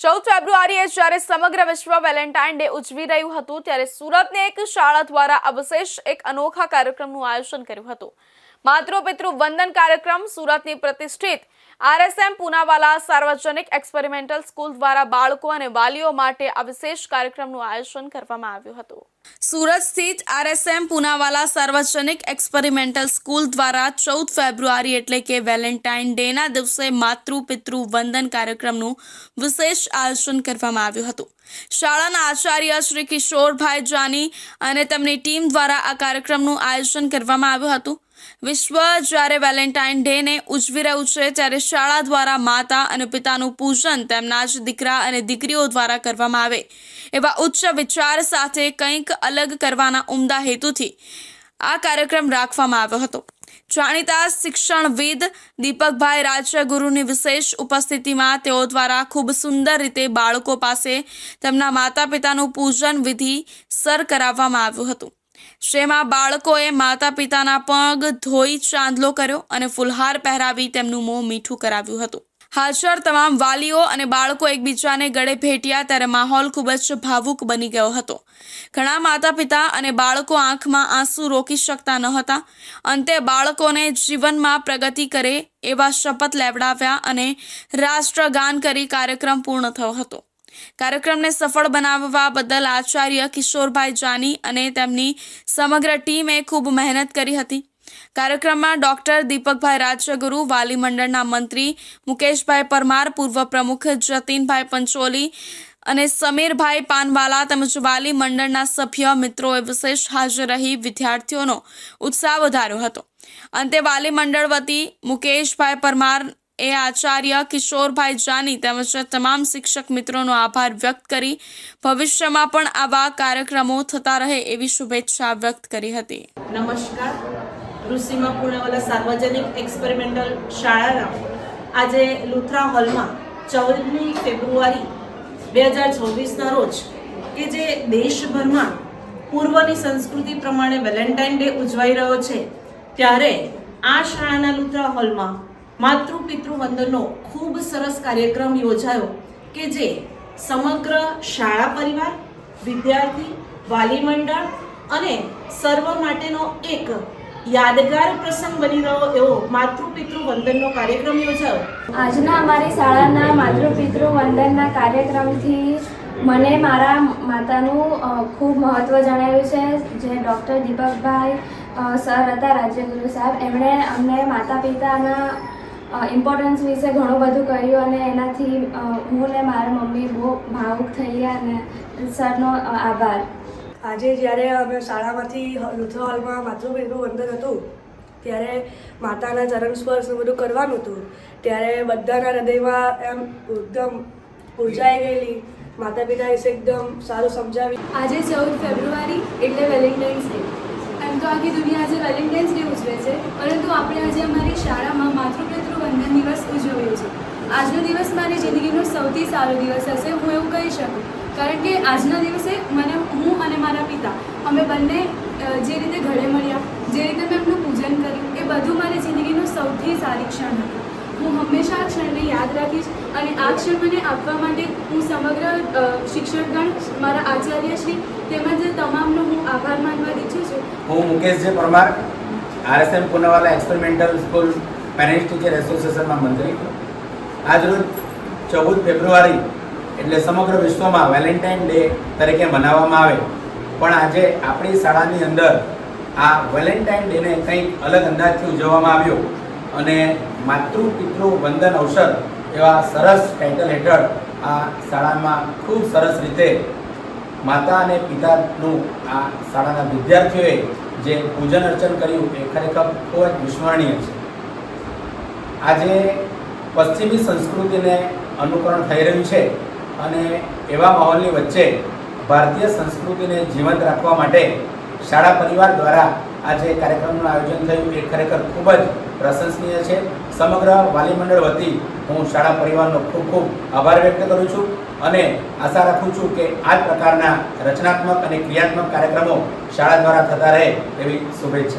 ચૌદ ફેબ્રુઆરીએ જ્યારે સમગ્ર વિશ્વ વેલેન્ટાઇન ડે ઉજવી રહ્યું હતું, ત્યારે સુરતની એક શાળા દ્વારા અવશેષ એક અનોખા કાર્યક્રમનું આયોજન કર્યું હતું. માતૃ પિતૃ વંદન કાર્યક્રમ સુરતની પ્રતિષ્ઠિત આરએસએમ પુનાવાલા સાર્વજનિક એક્સપેરિમેન્ટલ સ્કૂલ દ્વારા બાળકો અને વાલીઓ માટે આ વિશેષ કાર્યક્રમનું આયોજન કરવામાં આવ્યું હતું. સુરત સ્થિત આરએસએમ પુનાવાલા સાર્વજનિક એક્સપેરિમેન્ટલ સ્કૂલ દ્વારા ચૌદ ફેબ્રુઆરી એટલે કે વેલેન્ટાઇન ડેના દિવસે માતૃ પિતૃ વંદન કાર્યક્રમનું વિશેષ આયોજન કરવામાં આવ્યું હતું. શાળાના આચાર્ય શ્રી કિશોરભાઈ જાની અને તેમની ટીમ દ્વારા આ કાર્યક્રમનું આયોજન કરવામાં આવ્યું હતું. વિશ્વ જ્યારે વેલેન્ટાઇન ડેને ઉજવી રહ્યું છે, ત્યારે શાળા દ્વારા માતા અને પિતાનું પૂજન તેમના જ દીકરા અને દીકરીઓ દ્વારા કરવામાં આવે. એવા ઉચ્ચ વિચાર સાથે કંઈક અલગ કરવાના ઉમદા હેતુથી આ કાર્યક્રમ રાખવામાં આવ્યો હતો. જાણીતા શિક્ષણવિદ દીપકભાઈ રાજ્યગુરુની વિશેષ ઉપસ્થિતિમાં તેઓ દ્વારા ખૂબ સુંદર રીતે બાળકો પાસે તેમના માતા પિતાનું પૂજન વિધિ સર કરાવવામાં આવ્યું હતું. જેમાં બાળકોએ માતા પિતાના પગ ધોઈ ચાંદલો કર્યો અને ફુલહાર પહેરાવી તેમનું મોં મીઠું કરાવ્યું હતું. હાજર તમામ વાલીઓ અને બાળકો એકબીજાને ગળે ભેટ્યા ત્યારે માહોલ ખૂબ જ ભાવુક બની ગયો હતો. ઘણા માતા પિતા અને બાળકો આંખમાં આંસુ રોકી શકતા ન હતા. અંતે બાળકોને જીવનમાં પ્રગતિ કરે એવા શપથ લેવડાવ્યા અને રાષ્ટ્રગાન કરી કાર્યક્રમ પૂર્ણ થયો હતો. કાર્યક્રમને સફળ બનાવવા બદલ આચાર્ય કિશોરભાઈ જાની અને તેમની સમગ્ર ટીમે ખૂબ મહેનત કરી હતી. કાર્યક્રમમાં ડોક્ટર દીપકભાઈ રાજ્યગુરુ વાલી મંડળના મંત્રી મુકેશભાઈ પરમાર, પૂર્વ પ્રમુખ જતીનભાઈ પંચોલી અને સમીરભાઈ પાનવાલા તેમજ વાલી મંડળના સભ્ય મિત્રોએ વિશેષ હાજર રહી વિદ્યાર્થીઓનો ઉત્સાહ વધાર્યો હતો. અંતે વાલી મંડળ વતી મુકેશભાઈ પરમાર એ આચાર્ય કિશોરભાઈ જાની તેમજ તમામ શિક્ષક મિત્રોનો આભાર વ્યક્ત કરી. ભવિષ્યમાં પણ આવા કાર્યક્રમો થતા રહે એવી શુભેચ્છા વ્યક્ત કરી હતી. નમસ્કાર. ઋષિમા પુણેવાલા સાર્વજનિક એક્સપેરિમેન્ટલ શાળાના આજે લુથરા હોલમાં ચૌદમી ફેબ્રુઆરી બે હજાર ચોવીસના રોજ કે જે દેશભરમાં પૂર્વની સંસ્કૃતિ પ્રમાણે વેલેન્ટાઇન ડે ઉજવાઈ રહ્યો છે, ત્યારે આ શાળાના લુથરા હોલમાં માતૃ પિતૃ ખૂબ સરસ કાર્યક્રમ યોજાયો કે જે સમગ્ર શાળા પરિવાર, વિદ્યાર્થી, વાલી મંડળ અને સર્વ માટેનો એક યાદગાર પ્રસંગ બની રહ્યો એવો માતૃ પિતૃ વંદનનો કાર્યક્રમ યોજાયો. આજના અમારી શાળાના માતૃપિતૃ વંદનના કાર્યક્રમથી મને મારા માતાનું ખૂબ મહત્ત્વ જણાવ્યું છે. જે ડૉક્ટર દીપકભાઈ સર હતા, રાજ્યગુરુ સાહેબ, એમણે અમને માતા પિતાના ઇમ્પોર્ટન્સ વિશે ઘણું બધું કર્યું અને એનાથી હું ને મારા મમ્મી બહુ ભાવુક થઈ ગયા અને સરનો આભાર. આજે જ્યારે અમે શાળામાંથી યુથ હોલમાં માતૃપિતૃ વંદન હતું ત્યારે માતાના ચરણ સ્પર્શ બધું કરવાનું હતું ત્યારે બધાના હૃદયમાં એમ એકદમ ઉર્જાઈ ગયેલી માતા પિતા વિશે એકદમ સારું સમજાવી આજે ચૌદ ફેબ્રુઆરી એટલે વેલેન્ટાઇન્સ ડે. તો આખી દુનિયા આજે વેલેન્ટાઇન્સ ડે ઉજવે છે, પરંતુ આપણે આજે અમારી શાળામાં માતૃપિતૃ વંદન દિવસ ઉજવ્યો છે આજનો દિવસ મારી જિંદગીનો સૌથી સારો દિવસ હશે, હું એવું કહી શકું. કારણ કે આજના દિવસે મને, હું અને મારા પિતા, અમે બંને જે રીતે ઘરે મળ્યા, જે રીતે મેં એમનું પૂજન કર્યું, એ બધું મારી જિંદગીનું સૌથી સારી ક્ષણ હતું. હું હંમેશા આ ક્ષણને યાદ રાખીશ અને આ ક્ષણ મને આપવા માટે હું સમગ્ર શિક્ષકગણ મારા આચાર્યશ્રી તેમજ તમામનો આભાર માનવા ઈચ્છું છું. હું Mukesh J Parmar RSM Poonawala experimental school parents teacher એસોસિએશનમાં મંત્રી આજરોજ ચૌદ ફેબ્રુઆરી, એટલે સમગ્ર વિશ્વમાં વેલેન્ટાઇન ડે તરીકે મનાવવામાં આવે. પણ આજે આપણી શાળાની અંદર આ વેલેન્ટાઇન ડેને કંઈક અલગ અંદાજથી ઉજવવામાં આવ્યો. અને માતૃ પિતૃ વંદન અવસર એવા સરસ ટાઇટલ હેઠળ આ શાળામાં ખૂબ સરસ રીતે માતા અને પિતાનું આ શાળાના વિદ્યાર્થીઓએ જે પૂજન અર્ચન કર્યું એ ખરેખર ખૂબ જ વિસ્મરણીય છે. આજે પશ્ચિમી સંસ્કૃતિને અનુકરણ થઈ રહ્યું છે અને એવા માહોલની વચ્ચે ભારતીય સંસ્કૃતિને જીવંત રાખવા માટે શાળા પરિવાર દ્વારા આ જે કાર્યક્રમનું આયોજન થયું એ ખરેખર ખૂબ જ પ્રશંસનીય છે. સમગ્ર વાલી મંડળ વતી હું શાળા પરિવારનો ખૂબ ખૂબ આભાર વ્યક્ત કરું છું. અને આશા રાખું છું કે આ પ્રકારના રચનાત્મક અને ક્રિયાત્મક કાર્યક્રમો શાળા દ્વારા થતા રહે એવી શુભેચ્છા.